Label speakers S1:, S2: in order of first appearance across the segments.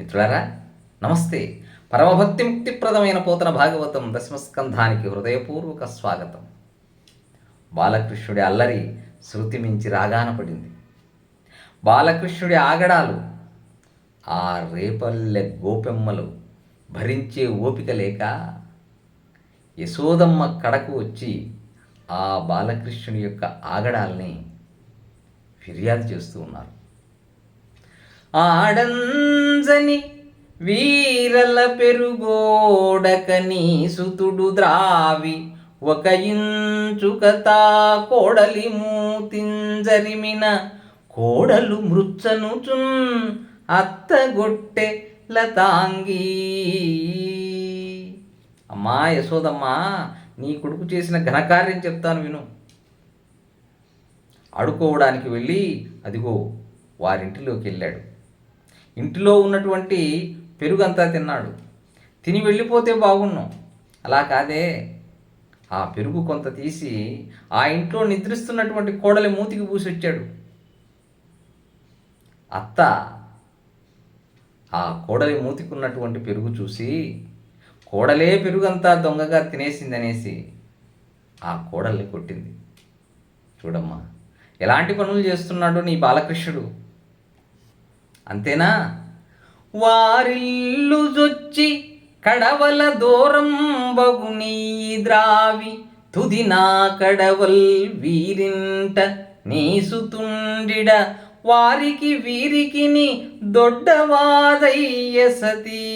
S1: మిత్రులారా నమస్తే. పరమభక్తి ముక్తిప్రదమైన పోతన భాగవతం దశమస్కంధానికి హృదయపూర్వక స్వాగతం. బాలకృష్ణుడి అల్లరి శృతి మించి రాగాన పడింది. బాలకృష్ణుడి ఆగడాలు ఆ రేపల్లె గోపెమ్మలు భరించే ఓపిక లేక యశోదమ్మ కడకు వచ్చి ఆ బాలకృష్ణుని యొక్క ఆగడాల్ని ఫిర్యాదు చేస్తూ ఉన్నారు. ఆడంజని వీరల పెరుగోడకని సుతుడు ద్రావి ఒక ఇంచుకతా కోడలి మూతింజరిమిన కోడలు మృచ్చనుచున్ అత్తగొట్టె లతాంగి. అమ్మా యశోదమ్మా నీ కొడుకు చేసిన ఘనకార్యం చెప్తాను విను. ఆడుకోవడానికి వెళ్ళి అదిగో వారింటిలోకి వెళ్ళాడు ఇంటిలో ఉన్నటువంటి పెరుగంతా తిన్నాడు. తిని వెళ్ళిపోతే బాగున్నాం. అలా కాదే ఆ పెరుగు కొంత తీసి ఆ ఇంట్లో నిద్రిస్తున్నటువంటి కోడలి మూతికి పూసొచ్చాడు. అత్త ఆ కోడలి మూతికి ఉన్నటువంటి పెరుగు చూసి కోడలే పెరుగంతా దొంగగా తినేసిందనేసి ఆ కోడల్ని కొట్టింది. చూడమ్మా ఎలాంటి పనులు చేస్తున్నాడు నీ బాలకృష్ణుడు? అంతేనా? వారిల్లు జొచ్చి కడవల దూరం బగునీ ద్రావి తుది నా కడవల్ వీరింట నీసుతుండిడ వారికి వీరికిని దొడ్డవాదయ్య సతీ.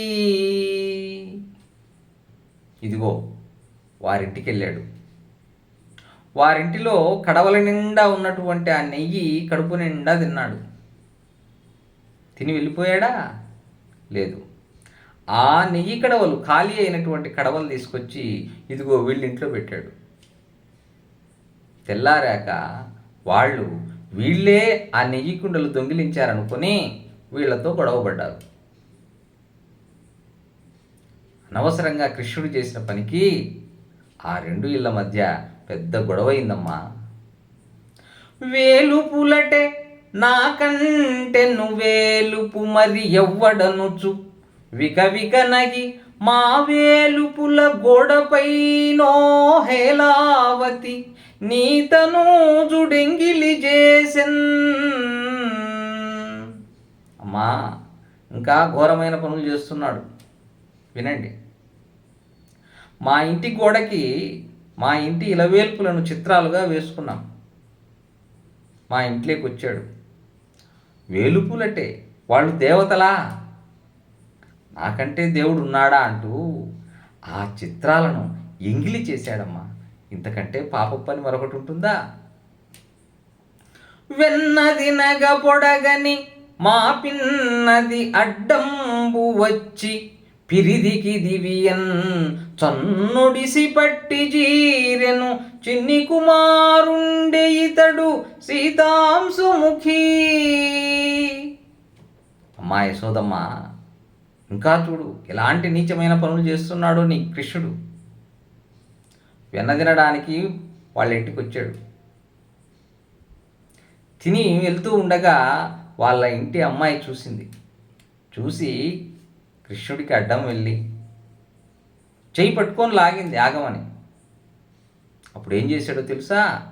S1: ఇదిగో వారింటికి వెళ్ళాడు వారింటిలో కడవల నిండా ఉన్నటువంటి ఆ నెయ్యి కడుపు నిండా తిన్నాడు. తిని వెళ్ళిపోయాడా? లేదు. ఆ నెయ్యి కడవలు ఖాళీ అయినటువంటి కడవలు తీసుకొచ్చి ఇదిగో వీళ్ళ ఇంట్లో పెట్టాడు. తెల్లారాక వాళ్ళు వీళ్ళే ఆ నెయ్యి కుండలు దొంగిలించారనుకొని వీళ్ళతో గొడవపడ్డారు. అనవసరంగా కృష్ణుడు చేసిన పనికి ఆ రెండు ఇళ్ళ మధ్య పెద్ద గొడవ అయిందమ్మా. వేలుపులటే నాకంటే నువ్వేలుపు మరి ఎవ్వడనుచు. విక నగి మా వేలుపుల గోడపైనో హేలావతి నీతను జుడెంగిలి చేసెన్ అమ్మా ఇంకా ఘోరమైన పనులు చేస్తున్నాడు. వినండి. మా ఇంటి గోడకి మా ఇంటి ఇలవేల్పులను చిత్రాలుగా వేసుకున్నాం. మా ఇంట్లోకి వచ్చాడు వేలుపులటే వాళ్ళు దేవతలా? నాకంటే దేవుడు ఉన్నాడా అంటూ ఆ చిత్రాలను ఎంగిలి చేశాడమ్మా. ఇంతకంటే పాప పని మరొకటి ఉంటుందా? వెన్నది నగ పొడగని మా పిన్నది అడ్డంబు వచ్చి పిరిదికి దివియన్ చన్నుడిసి పట్టి జీరెను చిన్ని కుమారుండే ఇతడు సీతాంశుముఖి. అమ్మా యశోదమ్మ ఇంకా చూడు ఎలాంటి నీచమైన పనులు చేస్తున్నాడో నీ కృష్ణుడు. వెన్నదినడానికి వాళ్ళ ఇంటికి వచ్చాడు. తిని వెళ్తూ ఉండగా వాళ్ళ ఇంటి అమ్మాయి చూసింది. చూసి కృష్ణుడికి అడ్డం వెళ్ళి చేయి పట్టుకొని లాగింది ఆగమని. అప్పుడు ఏం చేశాడో తెలుసా?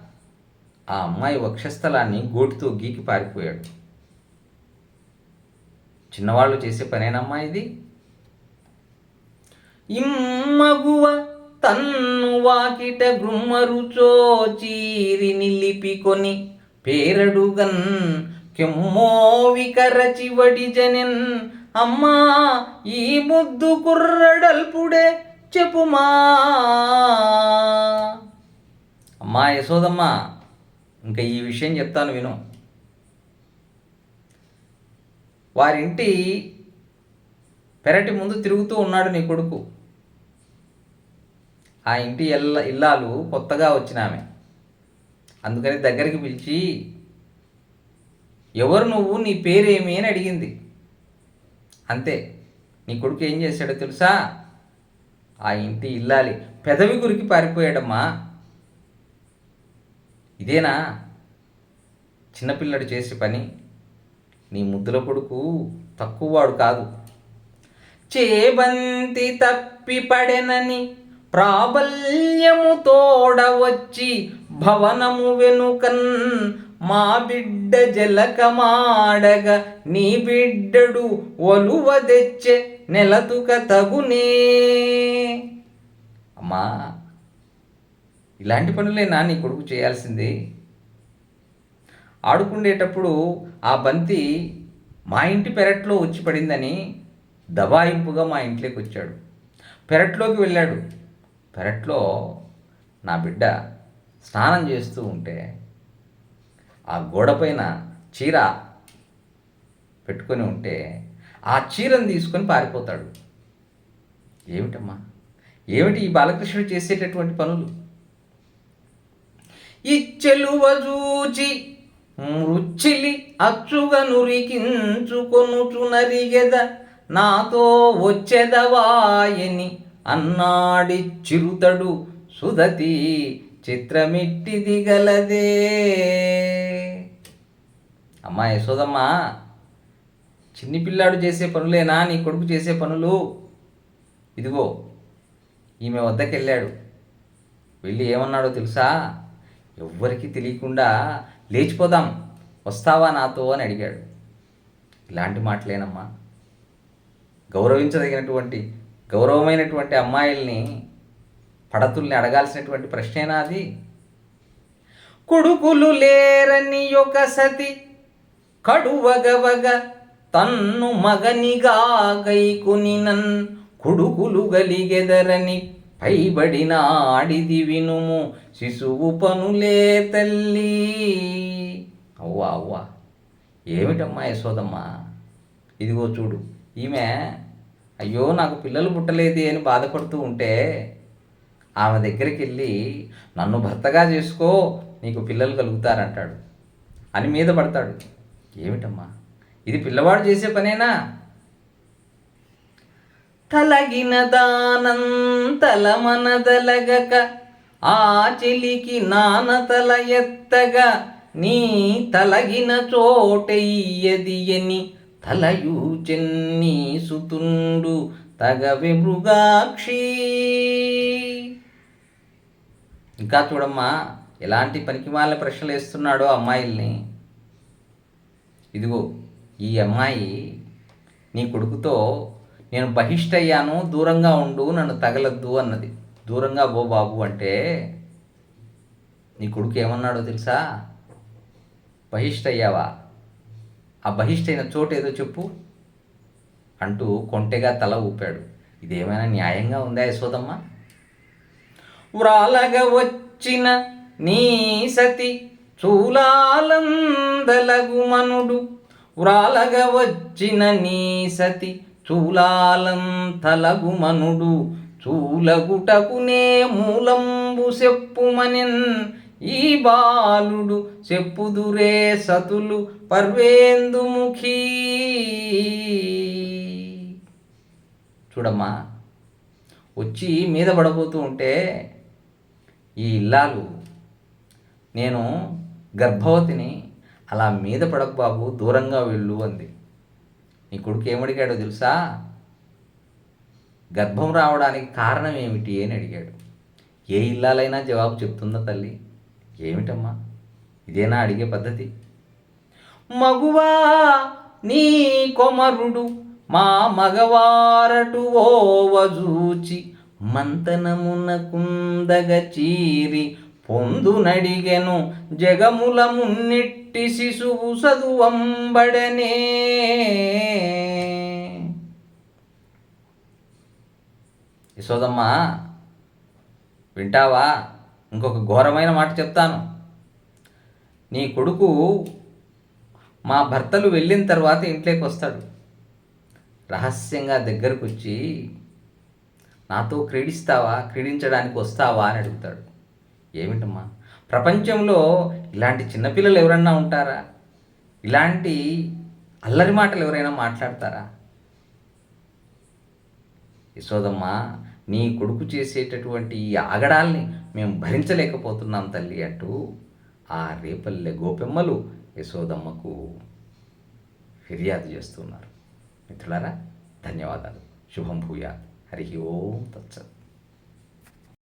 S1: ఆ అమ్మాయి వక్షస్థలాన్ని గోటితో గీకి పారిపోయాడు. చిన్నవాళ్ళు చేసే పనేనమ్మా ఇది? ఇమ్మగువ తన్ను వాకిట గ్రుమ్మరుచో చీరి నిలిపికొని పేరడుగన్ కెమ్మో వికరచి జనెన్. అమ్మా ఈ ముద్దు కుర్రడల్పుడే చెప్పుమా? అమ్మా యశోదమ్మా ఇంకా ఈ విషయం చెప్తాను విను. వారింటి పెరటి ముందు తిరుగుతూ ఉన్నాడు నీ కొడుకు. ఆ ఇంటి ఎల్ల ఇల్లాలు కొత్తగా వచ్చిన ఆమె అందుకని దగ్గరికి పిలిచి ఎవరు నువ్వు నీ పేరేమి అని అడిగింది. అంతే నీ కొడుకు ఏం చేశాడో తెలుసా? ఆ ఇంటి ఇల్లాలి పెదవి గురికి పారిపోయాడమ్మా. ఇదేనా? చిన్నపిల్లడు చేసే పని నీ ముద్దుల కొడుకు తక్కువ వాడు కాదు. చేబంతి తప్పి పడెనని ప్రాబల్యము తోడవచ్చి భవనము వెనుకన్ మా బిడ్డ జలకమాడగ నీ బిడ్డడు ఒలువ తెచ్చే నెలతుక తగునే. అమ్మా ఇలాంటి పనులే నీ కొడుకు చేయాల్సింది. ఆడుకుండేటప్పుడు ఆ బంతి మా ఇంటి పెరట్లో వచ్చి పడిందని దబాయింపుగా మా ఇంట్లోకి వచ్చాడు. పెరట్లోకి వెళ్ళాడు. పెరట్లో నా బిడ్డ స్నానం చేస్తూ ఉంటే ఆ గోడపైన చీర పెట్టుకొని ఉంటే ఆ చీరను తీసుకొని పారిపోతాడు. ఏమిటమ్మా? ఏమిటి ఈ బాలకృష్ణుడు చేసేటటువంటి పనులు? ఇచ్చెలువ చూచి మృచ్చిలి అచ్చుగా నురికించుకొనుచు నరిగెద నాతో వచ్చెదవాయని అన్నాడి చిరుతడు సుధతి చిత్రమిట్టిది గలదే అమ్మా యశోదమ్మ చిన్ని పిల్లాడు చేసే పనులేనా? నీ కొడుకు చేసే పనులు? ఇదిగో ఈమె వద్దకెళ్ళాడు. వెళ్ళి ఏమన్నాడో తెలుసా? ఎవ్వరికీ తెలియకుండా లేచిపోదాం వస్తావా నాతో అని అడిగాడు. ఇలాంటి మాటలేనమ్మా. గౌరవించదగినటువంటి గౌరవమైనటువంటి అమ్మాయిల్ని పడతుల్ని అడగాల్సినటువంటి ప్రశ్నేనా అది? కొడుకులు లేరని ఒక సతి కడువగవగ తన్ను మగనిగా కైకుని నన్ కొడుకులు గలిగెదరని పైబడిన ఆడిది వినుము శిశువు పనులే తల్లి. అవ్వా అవ్వా. ఏమిటమ్మా యశోదమ్మా? ఇదిగో చూడు ఈమె అయ్యో నాకు పిల్లలు పుట్టలేదు అని బాధపడుతూ ఉంటే ఆమె దగ్గరికి వెళ్ళి నన్ను భర్తగా చేసుకో నీకు పిల్లలు కలుగుతారంటాడు. అని మీద పడతాడు. ఏమిటమ్మా? ఇది పిల్లవాడు చేసే పనేనా? తలగిన దానంతల మనదలగక ఆ చెలికి నానతల ఎత్తగా నీ తలగిన చోటయ్యది అని తలయు చెన్నీ సుతుండు తగవి మృగాక్షి. ఇంకా చూడమ్మా ఎలాంటి పనికిమాల ప్రశ్నలు వేస్తున్నాడో అమ్మాయిల్ని. ఇదిగో ఈ అమ్మాయి నీ కొడుకుతో నేను బహిష్టయ్యాను దూరంగా ఉండు నన్ను తగలద్దు అన్నది. దూరంగా పో బాబు అంటే నీ కొడుకు ఏమన్నాడో తెలుసా? బహిష్టయ్యావా? ఆ బహిష్టైన చోటు ఏదో చెప్పు అంటూ కొంటెగా తల ఊపాడు. ఇదేమైనా న్యాయంగా ఉందా యశోదమ్మ? వ్రాలగా వచ్చిన నీ సతి చూలాలందలగు మనుడు వ్రాలగా వచ్చిన నీ సతి చూలాలంతలగుమనుడు. చూలగుటకునే మూలంబు చెప్పుమనిన్ ఈ బాలుడు చెప్పుదురే సతులు పర్వేందుముఖీ. చూడమ్మా వచ్చి మీద పడబోతూ ఉంటే ఈ ఇల్లాలు నేను గర్భవతిని అలా మీద పడకు బాబు దూరంగా వెళ్ళు అంది. నీ కొడుకు ఏమడిగాడో తెలుసా? గర్భం రావడానికి కారణం ఏమిటి అని అడిగాడు. ఏ ఇల్లాలైనా జవాబు చెప్తుందా తల్లి? ఏమిటమ్మా? ఇదేనా అడిగే పద్ధతి? మగువా నీ కొమరుడు మా మగవారటు ఓవజూచి మంతనమున కుందగ చీరి పొందునడిగెను జగముల మున్నిట్టి శిశువు సదువంబడనే. యశోదమ్మా వింటావా? ఇంకొక ఘోరమైన మాట చెప్తాను. నీ కొడుకు మా భర్తలు వెళ్ళిన తర్వాత ఇంట్లోకి వస్తాడు రహస్యంగా దగ్గరకు వచ్చి నాతో క్రీడిస్తావా? క్రీడించడానికి వస్తావా? అని అడుగుతాడు. ఏమిటమ్మా? ప్రపంచంలో ఇలాంటి చిన్నపిల్లలు ఎవరన్నా ఉంటారా? ఇలాంటి అల్లరి మాటలు ఎవరైనా మాట్లాడతారా? యశోదమ్మా నీ కొడుకు చేసేటటువంటి ఈ ఆగడాల్ని మేము భరించలేకపోతున్నాం తల్లి అంటూ ఆ రేపల్లె గోపెమ్మలు యశోదమ్మకు ఫిర్యాదు చేస్తున్నారు. మిత్రులారా ధన్యవాదాలు. శుభం భూయాత్. హరి ఓం తత్సత్.